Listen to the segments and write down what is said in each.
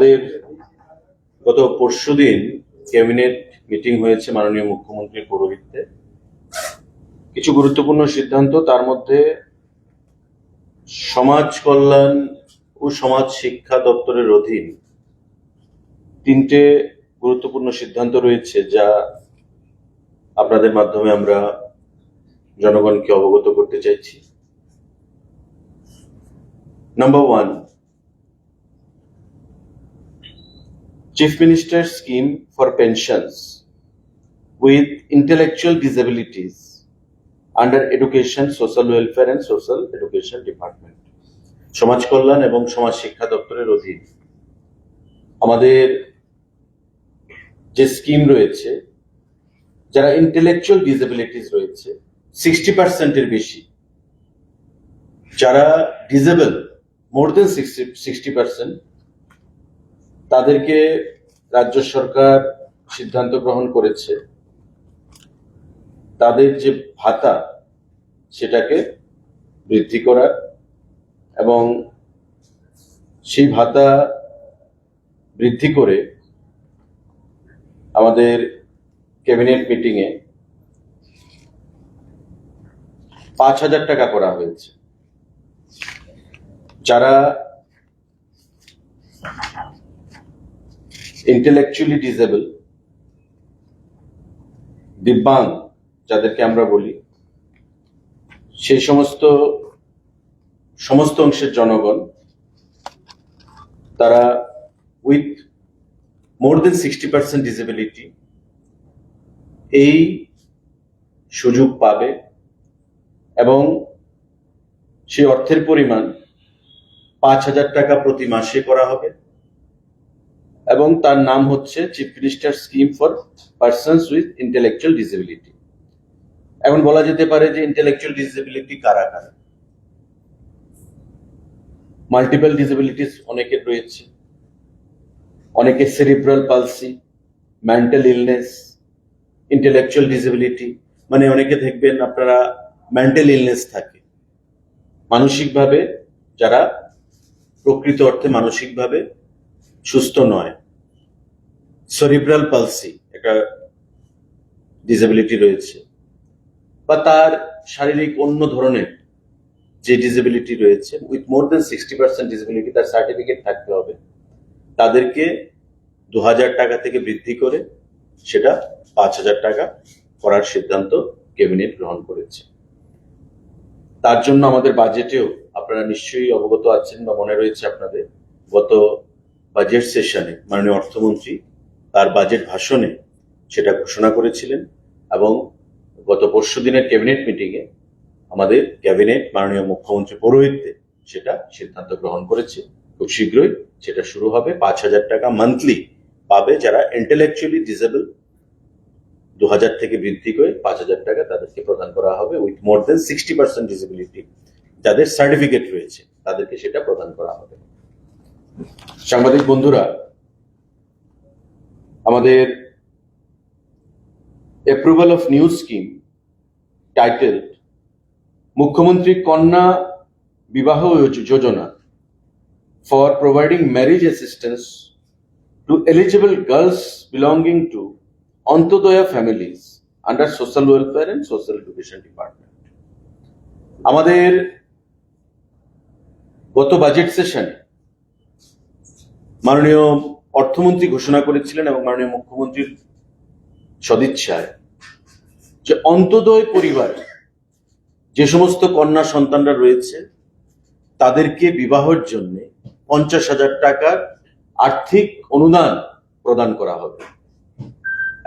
আমাদের গত পরশুদিন ক্যাবিনেট মিটিং হয়েছে মাননীয় মুখ্যমন্ত্রীর পৌরোহিত্যে কিছু গুরুত্বপূর্ণ সিদ্ধান্ত, তার মধ্যে সমাজ কল্যাণ ও সমাজ শিক্ষা দপ্তরের অধীন তিনটে গুরুত্বপূর্ণ সিদ্ধান্ত রয়েছে, যা আপনাদের মাধ্যমে আমরা জনগণকে অবগত করতে চাইছি। Number one Chief Minister's scheme for pensions with intellectual disabilities under Education, Social Welfare and Social Education Department. সমাজ কল্যাণ এবং সমাজ শিক্ষা দপ্তরের অধীন আমাদের যে স্কিম রয়েছে যারা ইন্টেলেকচুয়াল ডিসেবিলিটিস রয়েছে সিক্সটি পার্সেন্টের বেশি যারা disable more than sixty sixty percent তাদেরকে রাজ্য সরকার সিদ্ধান্ত গ্রহণ করেছে। তাদের যে ভাতা, সেটাকে বৃদ্ধি করার এবং সেই ভাতা বৃদ্ধি করে আমাদের ক্যাবিনেট মিটিংয়ে পাঁচ হাজার টাকা করা হয়েছে। যারা ইন্টেলেকচুয়ালি ডিসেবল দিব্যাং, যাদেরকে আমরা বলি সেই সমস্ত সমস্ত অংশের জনগণ, তারা with more than sixty percent disability এই সুযোগ পাবে এবং সেই অর্থের পরিমাণ পাঁচ হাজার টাকা প্রতি মাসে করা হবে। এবং তার নাম হচ্ছে chief minister scheme for persons with intellectual disability এখন বলা যেতে পারে যে ইন্টেলেকচুয়াল ডিসেবিলিটি কারা কারা? মাল্টিপল ডিসেবিলিটিস অনেকের রয়েছে। অনেকের cerebral palsy mental illness intellectual disability মানে অনেকে দেখবেন আপনারা মেন্টাল ইলনেস থাকে। মানসিকভাবে যারা প্রকৃত অর্থে মানসিকভাবে সুস্থ নয় সেরিব্রাল পালসি একটা ডিসেবিলিটি রয়েছে, বা তার শারীরিক অন্য ধরনের যে ডিসেবিলিটি রয়েছে with more than sixty percent disability তার সার্টিফিকেট থাকতে হবে। তাদেরকে দু হাজার টাকা থেকে বৃদ্ধি করে সেটা পাঁচ হাজার টাকা করার সিদ্ধান্ত ক্যাবিনেট গ্রহণ করেছে। তার জন্য আমাদের বাজেটেও আপনারা নিশ্চয়ই অবগত আছেন বা মনে রয়েছে আপনাদের। গত বাজেট সেশনে মাননীয় অর্থমন্ত্রী তার বাজেট ভাষণে সেটা ঘোষণা করেছিলেন এবং গত পরশু দিনের ক্যাবিনেট মিটিংয়ে আমাদের ক্যাবিনেট মাননীয় মুখ্যমন্ত্রী পৌরোহিত্যে সেটা সিদ্ধান্ত গ্রহণ করেছে। খুব শীঘ্রই সেটা শুরু হবে। পাঁচ হাজার টাকা মান্থলি পাবে যারা ইন্টেলেকচুয়ালি ডিসেবল দু হাজার থেকে বৃদ্ধি করে পাঁচ হাজার টাকা তাদেরকে প্রদান করা হবে with more then sixty percent disability যাদের সার্টিফিকেট রয়েছে, তাদেরকে সেটা প্রদান করা হবে। সাংবাদিক বন্ধুরা আমাদের approval of new scheme title Mukhyamantri Kanya Vivah Yojana for providing marriage assistance to eligible girls belonging to Antyodaya families under social welfare and social education department আমাদের গত বাজেট সেশনে মাননীয় অর্থমন্ত্রী ঘোষণা করেছিলেন এবং মাননীয় মুখ্যমন্ত্রীর সদিচ্ছায় যে অন্তদয় পরিবার, যে সমস্ত কন্যা সন্তানরা রয়েছে, তাদেরকে বিবাহের জন্য পঞ্চাশ হাজার টাকার আর্থিক অনুদান প্রদান করা হবে।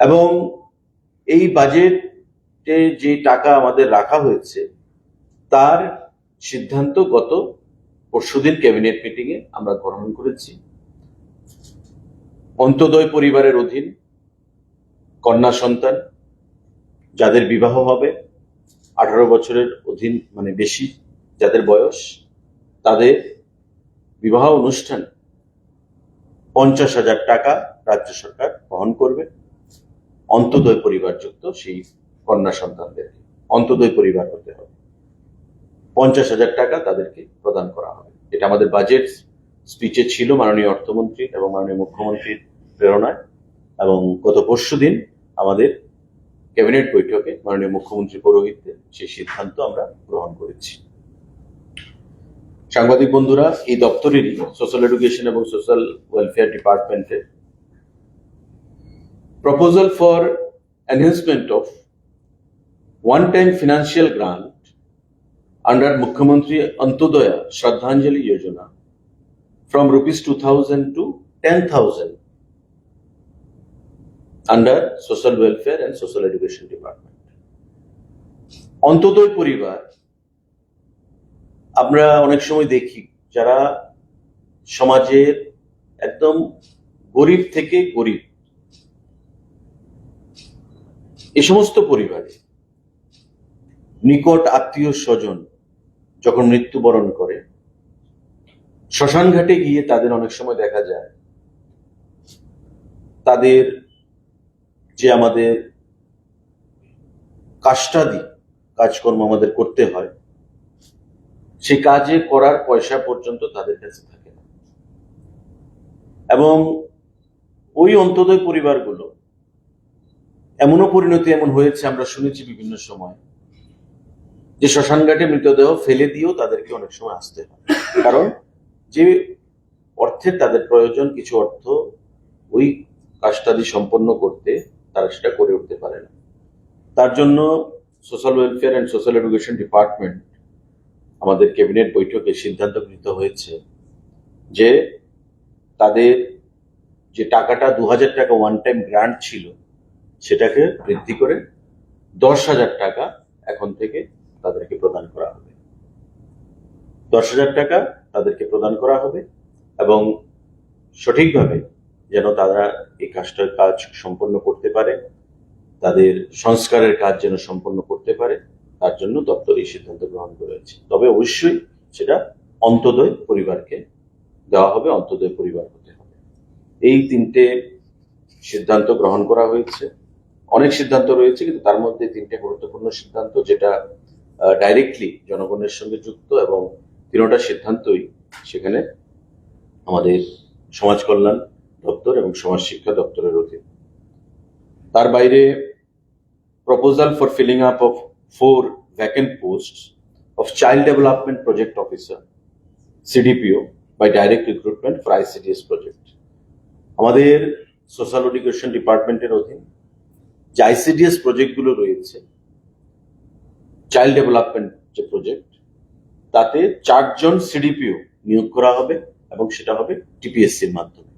এবং এই বাজেটে যে টাকা আমাদের রাখা হয়েছে, তার সিদ্ধান্ত গত পরশুদিন ক্যাবিনেট মিটিংয়ে আমরা গ্রহণ করেছি। অন্তদয় পরিবারের অধীন কন্যা সন্তান যাদের বিবাহ হবে, আঠারো বছরের অধীন মানে বেশি যাদের বয়স, তাদের বিবাহ অনুষ্ঠান পঞ্চাশ হাজার টাকা রাজ্য সরকার বহন করবে, অন্তদয় পরিবারযুক্ত সেই কন্যা সন্তানদেরকে, অন্তদয় পরিবার হতে হবে। পঞ্চাশ হাজার টাকা তাদেরকে প্রদান করা হবে। এটা আমাদের বাজেট স্পিচে ছিল মাননীয় অর্থমন্ত্রী এবং মাননীয় মুখ্যমন্ত্রীর প্রেরণায়। এবং গত পরশু দিন আমাদের ক্যাবিনেট বৈঠকে মাননীয় মুখ্যমন্ত্রী পৌরোহিত্যে সেই সিদ্ধান্ত আমরা গ্রহণ করেছি। সাংবাদিক বন্ধুরা, এই দপ্তরেরই সোশ্যাল এডুকেশন এবং সোশ্যাল ওয়েলফেয়ার ডিপার্টমেন্টের proposal for enhancement of one-time financial grant under Mukhyamantri Antodoya Shraddhanjali Yojana from rupees 2000 to 10,000 under Social Welfare and Social Education Department. Antyodaya পরিবার আমরা অনেক সময় দেখি যারা সমাজের একদম গরিব থেকে গরিব এ সমস্ত পরিবারে নিকট আত্মীয় স্বজন যখন মৃত্যুবরণ করে শ্মশান ঘাটে গিয়ে তাদের অনেক সময় দেখা যায়। তাদের যে আমাদের কাষ্টাদি কাজকর্ম আমাদের করতে হয় সেই কাজে করার পয়সা পর্যন্ত তাদের কাছে থাকে না। এবং ওই অন্তদয় পরিবারগুলো এমনও পরিণতি এমন হয়েছে, আমরা শুনেছি বিভিন্ন সময়, যে শ্মশানঘাটে মৃতদেহ ফেলে দিয়েও তাদেরকে অনেক সময় আসতে হয়। কারণ যে অর্থের তাদের প্রয়োজন, কিছু অর্থ ওই কাজটাদি সম্পন্ন করতে, তারা সেটা করে উঠতে পারে না। তার জন্য social welfare and social education department আমাদের ক্যাবিনেট বৈঠকে সিদ্ধান্ত গৃহীত হয়েছে যে তাদের যে টাকাটা দু হাজার টাকা ওয়ান টাইম গ্রান্ট ছিল, সেটাকে বৃদ্ধি করে দশ হাজার টাকা এখন থেকে তাদেরকে প্রদান করা হবে। দশ হাজার টাকা তাদেরকে প্রদান করা হবে এবং সঠিকভাবে যেন তারা এই কাজটার কাজ সম্পন্ন করতে পারে, তাদের সংস্কারের কাজ যেন সম্পন্ন করতে পারে, তার জন্য দপ্তর এই সিদ্ধান্ত গ্রহণ করেছে। তবে অবশ্যই সেটা অন্তদয় পরিবারকে দেওয়া হবে, অন্তদয় পরিবার হতে হবে। এই তিনটে সিদ্ধান্ত গ্রহণ করা হয়েছে। অনেক সিদ্ধান্ত রয়েছে, কিন্তু তার মধ্যে তিনটে গুরুত্বপূর্ণ সিদ্ধান্ত, যেটা ডাইরেক্টলি জনগণের সঙ্গে যুক্ত এবং তিনোটা সিদ্ধান্তই সেখানে আমাদের সমাজ কল্যাণ দপ্তর এবং সমাজ শিক্ষা দপ্তরের অধীন। তার বাইরে proposal for filling up of four vacant post of child development project officer CDPO by direct recruitment for ICDS project আমাদের সোশ্যাল এডুকেশন ডিপার্টমেন্টের অধীন যে আইসিডিএস প্রজেক্টগুলো রয়েছে চাইল্ড ডেভেলপমেন্ট যে প্রজেক্ট তাতে চারজন সিডিপিও নিয়োগ করা হবে এবং সেটা হবে টিপিএসসির মাধ্যমে।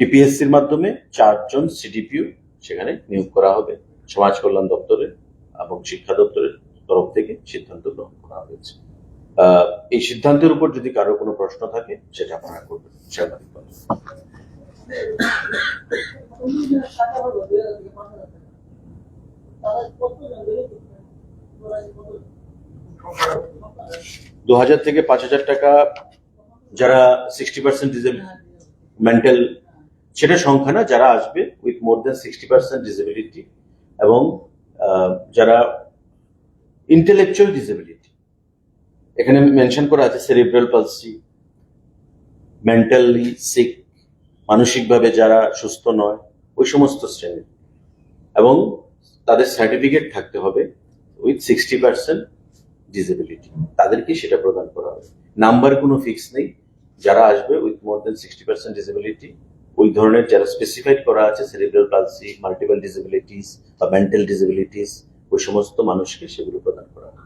টিপিএসসির মাধ্যমে চারজন সিডিপিও সেখানে নিয়োগ করা হবে সমাজ কল্যাণ দপ্তরের এবং শিক্ষা দপ্তরের তরফ থেকে সিদ্ধান্ত গ্রহণ করা হয়েছে। এই সিদ্ধান্তের উপর যদি কারও কোনো প্রশ্ন থাকে, সেটা আপনারা করবেন। সাংবাদিক। দু হাজার থেকে পাঁচ হাজার টাকা যারা সিক্সটি পার্সেন্ট মেন্টাল সেটা সংখ্যা না, যারা আসবে with more than sixty percent disability এবং যারা ইন্টেলেকচুয়াল ডিসেবিলিটি এখানে মেনশন করা আছে সেরিব্রাল পালসি মেন্টালি সিক মানসিকভাবে যারা সুস্থ নয়, ওই সমস্ত শ্রেণির। এবং তাদের সার্টিফিকেট থাকতে হবে উইথ সিক্সটি পার্সেন্ট ডিসেবিলিটি তাদেরকে সেটা প্রদান করা হবে নাম্বার কোনো ফিক্স নেই। যারা আসবে with more then sixty percent disability ওই ধরনের যারা স্পেসিফাইড করা আছে সেরিব্রাল পালসি মাল্টিপল ডিসেবিলিটিস বা মেন্টাল ডিসেবিলিটিস ওই সমস্ত মানুষকে সেগুলো প্রদান করা হবে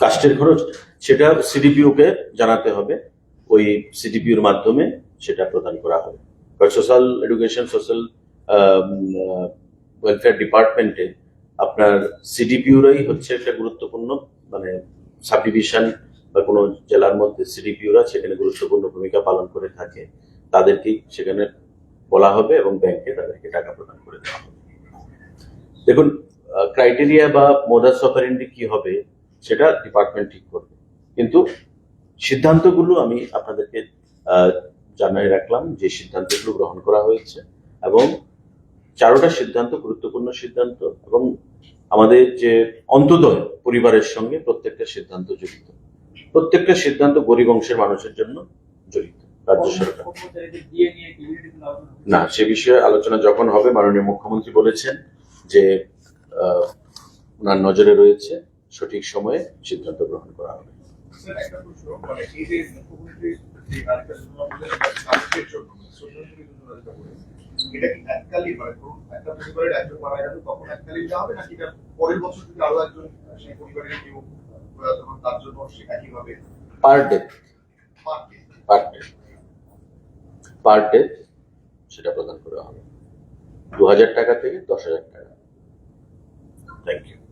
কাস্টের খরচ, সেটা সিডিপিও কে জানাতে হবে। ওই সিডিপিওর মাধ্যমে সেটা প্রদান করা হবে সোশ্যাল এডুকেশন সোশ্যাল ওয়েলফেয়ার ডিপার্টমেন্টে আপনার সিডিপিওরাই হচ্ছে একটা গুরুত্বপূর্ণ মানে সাব ডিভিশন বা কোনো জেলার মধ্যে সিডিপিওরা সেখানে গুরুত্বপূর্ণ ভূমিকা পালন করে থাকে। তাদেরকেই সেখানে বলা হবে এবং ব্যাংকে তাদেরকে টাকা প্রদান করে দেওয়া হবে। দেখুন ক্রাইটেরিয়া বা মোদাস অপারেন্ডি কি হবে সেটা ডিপার্টমেন্ট ঠিক করবে। কিন্তু সিদ্ধান্তগুলো আমি আপনাদেরকে জানিয়ে রাখলাম যে সিদ্ধান্তগুলো গ্রহণ করা হয়েছে এবং চারোটা সিদ্ধান্ত, গুরুত্বপূর্ণ সিদ্ধান্ত এবং আমাদের যে অন্তদয় পরিবারের সঙ্গে প্রত্যেকটা সিদ্ধান্ত জড়িত। প্রত্যেকটা সিদ্ধান্ত গরিব অংশের মানুষের জন্য জড়িত, রাজ্য সরকার। না, সে বিষয়ে আলোচনা যখন হবে, মাননীয় মুখ্যমন্ত্রী বলেছেন যে ওনার নজরে রয়েছে সঠিক সময়ে সিদ্ধান্ত গ্রহণ করা হবে। এটা কি পরিবারের একজন মারা তখন হবে পরের বছর আরও একজন সেই পরিবারের হন তার জন্য সে per day per day per day সেটা প্রদান করা হবে। দু হাজার টাকা থেকে দশ হাজার টাকা। Thank you